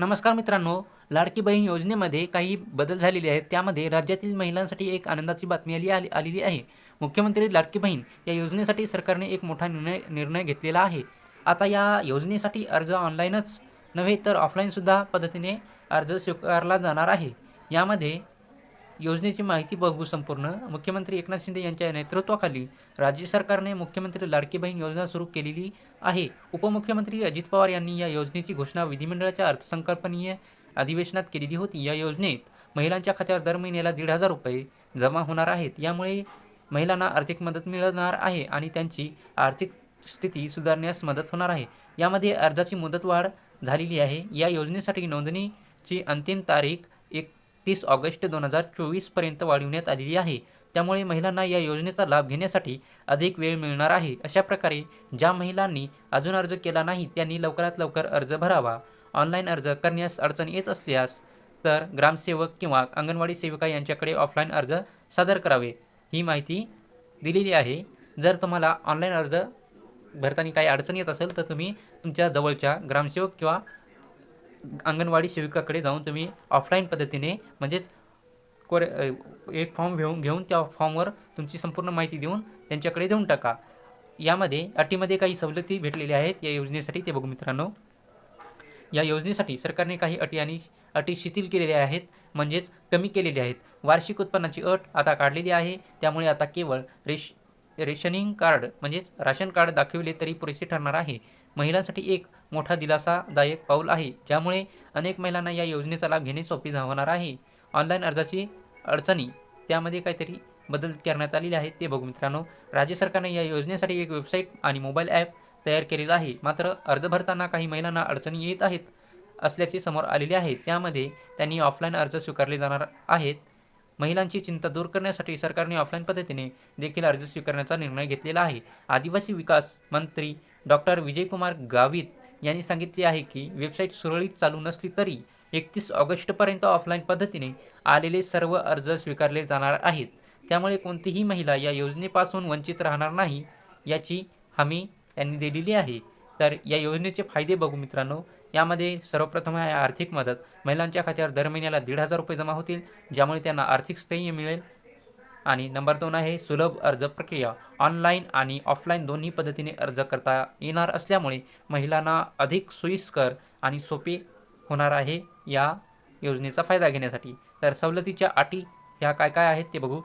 नमस्कार मित्रांनो लाडकी बहीण योजनेमध्ये काही बदल झालेले आहेत. त्यामध्ये राज्यातील महिलांसाठी एक आनंदाची बातमी आली आली आलेली आहे. मुख्यमंत्री लाडकी बहीण या योजनेसाठी सरकारने एक मोठा निर्णय निर्णय घेतलेला आहे. आता या योजनेसाठी अर्ज ऑनलाईनच नव्हे तर ऑफलाईनसुद्धा पद्धतीने अर्ज स्वीकारला जाणार आहे. यामध्ये योजनेची माहिती बघू संपूर्ण. मुख्यमंत्री एकनाथ शिंदे यांच्या नेतृत्वाखाली राज्य सरकारने मुख्यमंत्री लाडकी बहीण योजना सुरू केलेली आहे. उपमुख्यमंत्री अजित पवार यांनी या योजनेची घोषणा विधिमंडळाच्या अर्थसंकल्पनीय अधिवेशनात केलेली होती. या योजनेत महिलांच्या खात्यावर दर महिन्याला दीड हजार रुपये जमा होणार आहेत. यामुळे महिलांना आर्थिक मदत मिळणार आहे आणि त्यांची आर्थिक स्थिती सुधारण्यास मदत होणार आहे. यामध्ये अर्जाची मुदतवाढ झालेली आहे. या योजनेसाठी नोंदणीची अंतिम तारीख एक तीस ऑगस्ट दोन हजार चोवीसपर्यंत वाढविण्यात आलेली आहे. त्यामुळे महिलांना या योजनेचा लाभ घेण्यासाठी अधिक वेळ मिळणार आहे. अशा प्रकारे ज्या महिलांनी अजून अर्ज केला नाही त्यांनी लवकरात लवकर अर्ज भरावा. ऑनलाईन अर्ज करण्यास अडचण येत असल्यास तर ग्रामसेवक किंवा अंगणवाडी सेविका यांच्याकडे ऑफलाईन अर्ज सादर करावे. ही माहिती दिलेली आहे. जर तुम्हाला ऑनलाईन अर्ज भरताना काही अडचण येत असेल तर तुम्ही तुमच्या जवळच्या ग्रामसेवक किंवा अंगणवाडी सेविकाकडे जाऊन तुम्ही ऑफलाईन पद्धतीने म्हणजेच कोरे एक फॉर्म घेऊन घेऊन त्या फॉर्मवर तुमची संपूर्ण माहिती देऊन त्यांच्याकडे देऊन टाका. यामध्ये अटीमध्ये काही सवलती भेटलेल्या आहेत या योजनेसाठी ते बघू मित्रांनो. या योजनेसाठी सरकारने काही अटी आणि अटी शिथिल केलेल्या आहेत म्हणजेच कमी केलेल्या आहेत. वार्षिक उत्पन्नाची अट आता काढलेली आहे त्यामुळे आता केवळ रेश रेशनिंग कार्ड म्हणजेच राशन कार्ड दाखविले तरी पुरेसे ठरणार आहे. महिलांसाठी एक मोठा दिलासादायक पाऊल आहे ज्यामुळे अनेक महिलांना या योजनेचा लाभ घेणे सोपे होणार आहे. ऑनलाईन अर्जाची अडचणी त्यामध्ये काहीतरी बदल करण्यात आलेले आहेत ते बघू मित्रांनो. राज्य सरकारने या योजनेसाठी एक वेबसाईट आणि मोबाईल ॲप तयार केलेला आहे. मात्र अर्ज भरताना काही महिलांना अडचणी येत आहेत असल्याचे समोर आलेले आहे. त्यामध्ये त्यांनी ऑफलाईन अर्ज स्वीकारले जाणार आहेत. महिलांची चिंता दूर करण्यासाठी सरकारने ऑफलाईन पद्धतीने देखील अर्ज स्वीकारण्याचा निर्णय घेतलेला आहे. आदिवासी विकास मंत्री डॉक्टर विजयकुमार गावित यांनी सांगितले आहे की वेबसाईट सुरळीत चालू नसली तरी एकतीस ऑगस्टपर्यंत ऑफलाईन पद्धतीने आलेले सर्व अर्ज स्वीकारले जाणार आहेत. त्यामुळे कोणतीही महिला या योजनेपासून वंचित राहणार नाही याची हमी त्यांनी दिलेली आहे. तर या योजनेचे फायदे बघू मित्रांनो यामध्ये सर्वप्रथम आहे आर्थिक मदत. महिलांच्या खात्यावर दर महिन्याला दीड हजार रुपये जमा होतील ज्यामुळे त्यांना आर्थिक स्थैर्य मिळेल. आणि नंबर दोन आहे सुलभ अर्ज प्रक्रिया. ऑनलाईन आणि ऑफलाईन दोन्ही पद्धतीने अर्ज करता येणार असल्यामुळे महिलांना अधिक सोयीस्कर आणि सोपे होणार आहे या योजनेचा फायदा घेण्यासाठी. तर सवलतीच्या अटी ह्या काय काय आहेत ते बघू.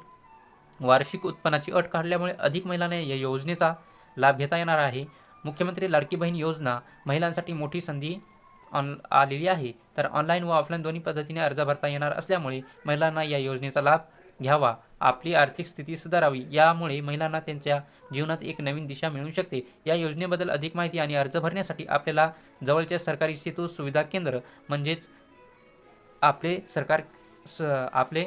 वार्षिक उत्पन्नाची अट काढल्यामुळे अधिक महिलांना या योजनेचा लाभ घेता येणार आहे. मुख्यमंत्री लाडकी बहीण योजना. महिलांसाठी मोठी संधी ऑन आलेली आहे. तर ऑनलाईन व ऑफलाईन दोन्ही पद्धतीने अर्ज भरता येणार असल्यामुळे महिलांना या योजनेचा लाभ घ्यावा. आपली आर्थिक स्थिती सुधारावी. यामुळे महिलांना त्यांच्या जीवनात एक नवीन दिशा मिळू शकते. या योजनेबद्दल अधिक माहिती आणि अर्ज भरण्यासाठी आपल्याला जवळच्या सरकारी सेतू सुविधा केंद्र म्हणजेच आपले सरकार स आपले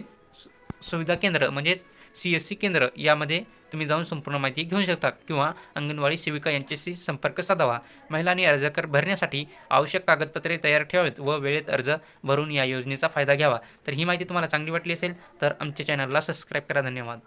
सुविधा केंद्र म्हणजेच सी एस सी केंद्र यामध्ये तुम्ही जाऊन संपूर्ण माहिती घेऊ शकता किंवा अंगणवाडी सेविका यांच्याशी संपर्क साधावा. महिलांनी अर्ज कर भरण्यासाठी आवश्यक कागदपत्रे तयार ठेवावेत व वेळेत अर्ज भरून या योजनेचा फायदा घ्यावा. तर ही माहिती तुम्हाला चांगली वाटली असेल तर आमच्या चॅनलला सबस्क्राईब करा. धन्यवाद.